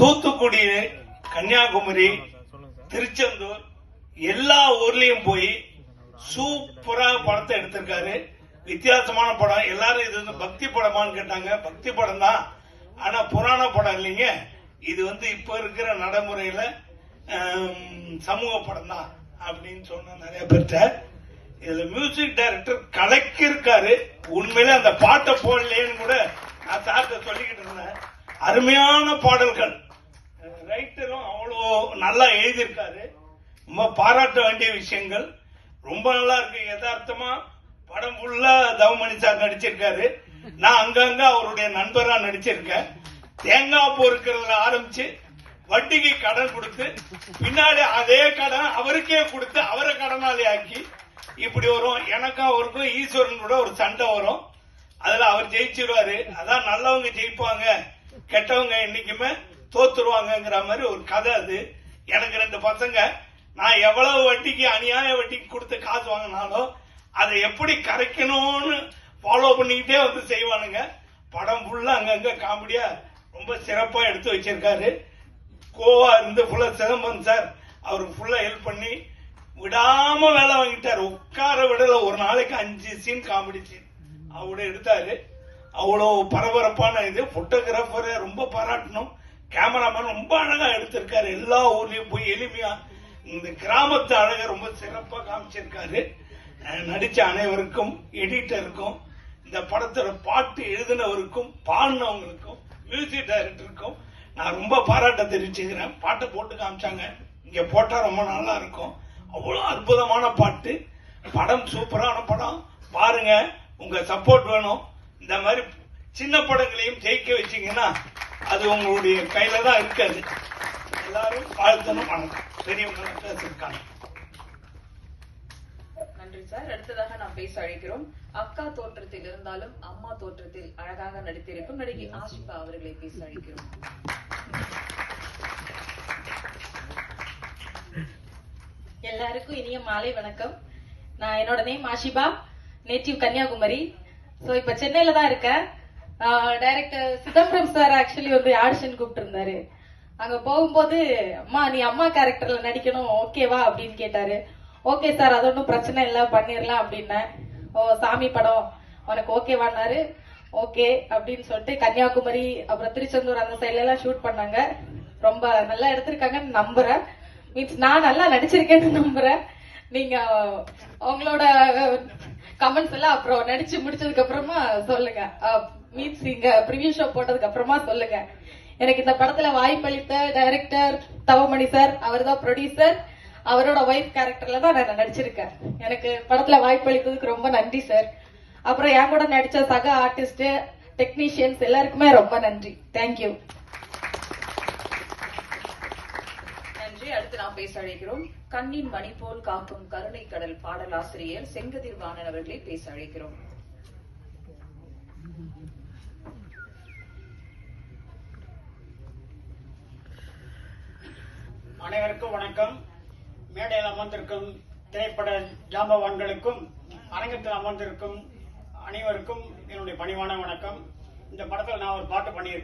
தூத்துக்குடி கன்னியாகுமரி திருச்செந்தூர் எல்லா ஊர்லயும் போய் சூப்பரா படத்தை எடுத்திருக்காரு. வித்தியாசமான படம். எல்லாரும் இது வந்து பக்தி படமான்னு கேட்டாங்க. பக்தி படம் தான். ஆனா புராண படம் இல்லைங்க. இது வந்து இப்ப இருக்கிற நடைமுறையில சமூக படம் தான் அப்படின்னு சொன்ன நிறைய பேர்கிட்ட இதுல மியூசிக் டைரக்டர் கலக்கிருக்காரு உண்மையிலே அந்த பாட்டை போடலையேன்னு கூட நான் சார்ட்ட சொல்லிக்கிட்டு இருந்தேன். அருமையான பாடல்கள். நல்லா எழுதியிருக்காரு. ரொம்ப பாராட்ட வேண்டிய விஷயங்கள். ரொம்ப நல்லா இருக்கு. யதார்த்தமா படம் ஃபுல்லா தவமணி சார் நடிச்சிருக்காரு. நான் அங்கங்க அவருடைய நண்பரா நடிச்சிருக்கேன். தேங்காய் பொறுக்கிறதுல ஆரம்பிச்சு வட்டிக்கு கடன் கொடுத்து பின்னாடி அதே கடன் அவருக்கே கொடுத்து அவரை கடனாளி ஆக்கி இப்படி வரும். எனக்கும் அவருக்கும் ஈஸ்வரன் கூட ஒரு சண்டை வரும். அதுல அவர் ஜெயிச்சிருவாரு. அதான் நல்லவங்க ஜெயிப்பாங்க. கெட்டவங்க என்னைக்குமே தோத்துருவாங்கிற மாதிரி ஒரு கதை அது. எனக்கு ரெண்டு பசங்க. நான் எவ்வளவு வட்டிக்கு அநியாய வட்டிக்கு கொடுத்து காசு வாங்கினாலும் அதை எப்படி கரைக்கணும்னு ஃபாலோ பண்ணிக்கிட்டே வந்து செய்வானுங்க. படம் ஃபுல்லா அங்கங்க காமெடியா ரொம்ப சிறப்பா எடுத்து வச்சிருக்காரு. கோவா இருந்து ஃபுல்லா சிதம்பரம் சார் அவருக்கு ஃபுல்லா ஹெல்ப் பண்ணி விடாம வேலை வாங்கிட்டாரு. உட்கார விடல ஒரு நாளைக்கு அஞ்சு சீன் காமெடி சீன் அவரோட எடுத்தாரு. அவ்வளோ பரபரப்பான இது. போட்டோகிராஃபரை ரொம்ப பாராட்டணும். கேமராமேன் ரொம்ப அழகா எடுத்திருக்காரு. எல்லா ஊர்லயும் போய் எளிமையா இந்த கிராமத்து அழகை ரொம்ப சிறப்பா காமிச்சிருக்காரு. நடிச்ச அனைவருக்கும் எடிட்டருக்கும் இந்த படத்தோட பாட்டு எழுதினவருக்கும் பாடினவங்களுக்கும் மியூசிக் டைரக்டருக்கும் நான் ரொம்ப பாராட்ட தெரிவிச்சுக்கிறேன். பாட்டை போட்டு காமிச்சாங்க. இங்க போட்டா ரொம்ப நல்லா இருக்கும். அவ்வளவு அற்புதமான பாட்டு. படம் சூப்பரான படம். பாருங்க உங்க சப்போர்ட் வேணும். இந்த மாதிரி சின்ன படங்களையும் ஜெயிக்க வச்சீங்கன்னா அது உங்களுடைய கையில தான் இருக்காது. எல்லாரும் வாழ்த்தணும் வணக்கம் பெரியவங்க பேசிருக்காங்க நன்றி சார். அடுத்ததாக நாம் பேச அழைக்கிறோம். அக்கா தோற்றத்தில் இருந்தாலும் அம்மா தோற்றத்தில் அழகாக நடித்திருக்கும் நடிகை ஆஷிகா அவர்களை பேச அழைக்கிறோம். எல்லாருக்கும் இனிய மாலை வணக்கம். நான் என்னோட name Ashifa. Native Kanyakumari. So இப்ப சென்னையில தான் இருக்கேன். டைரக்டர் சிதம்பரம் சார் ஆக்சுவலி வந்து ஆடிஷன் கூப்பிட்டுருந்தாரு. அங்க போகும்போது அம்மா நீ அம்மா கேரக்டர்ல நடிக்கணும் ஓகேவா அப்படின்னு கேட்டாரு. ஓகே சார் அது ஒன்றும் பிரச்சனை இல்லை பண்ணிடலாம் அப்படின்னேன். ஓ சாமி படம். உனக்கு ஓகேவானாரு ஓகே அப்படின்னு சொல்லிட்டு கன்னியாகுமரி அப்புறம் திருச்செந்தூர் அந்த சைட்ல எல்லாம் ஷூட் பண்ணாங்க. ரொம்ப நல்லா எடுத்திருக்காங்கன்னு நம்புறேன். மீன்ஸ் நான் நல்லா நடிச்சிருக்கேன்னு நம்புறேன். நீங்க உங்களோட கமெண்ட்ஸ் எல்லாம் அப்புறம் நடிச்சு முடிச்சதுக்கு அப்புறமா சொல்லுங்க. மீன்ஸ் இங்க ப்ரிவியூ ஷோ போட்டதுக்கு அப்புறமா சொல்லுங்க. எனக்கு இந்த படத்துல வாய்ப்பளித்த டைரக்டர் தவமணி சார் அவர் தான் ப்ரொடியூசர் அவரோட ஒய்ஃப் கேரக்டர்ல தான் நான் நடிச்சிருக்கேன். எனக்கு படத்துல வாய்ப்பளித்ததுக்கு ரொம்ப நன்றி சார் அப்புறம் என் கூட நடிச்ச சக ஆர்டிஸ்ட் டெக்னீஷியன்ஸ் எல்லாருக்குமே ரொம்ப நன்றி. தேங்க்யூ நன்றி அடுத்து நாம் பேச அழைக்கிறோம் கண்ணின் மணி போல் காக்கும் கருணை கடல் பாடலாசிரியர் செங்கதிர் வாணன் அவர்களை பேச அழைக்கிறோம். அனைவருக்கும் வணக்கம். மேடையில் அமர்ந்திருக்கும் திரைப்பட ஜாம்பவான்களுக்கும் அரங்கத்தில் அமர்ந்திருக்கும் அனைவருக்கும் என்னுடைய பணிவான வணக்கம். இந்த படத்தில் நான் ஒரு பாட்டு பண்ணியிருக்கேன்.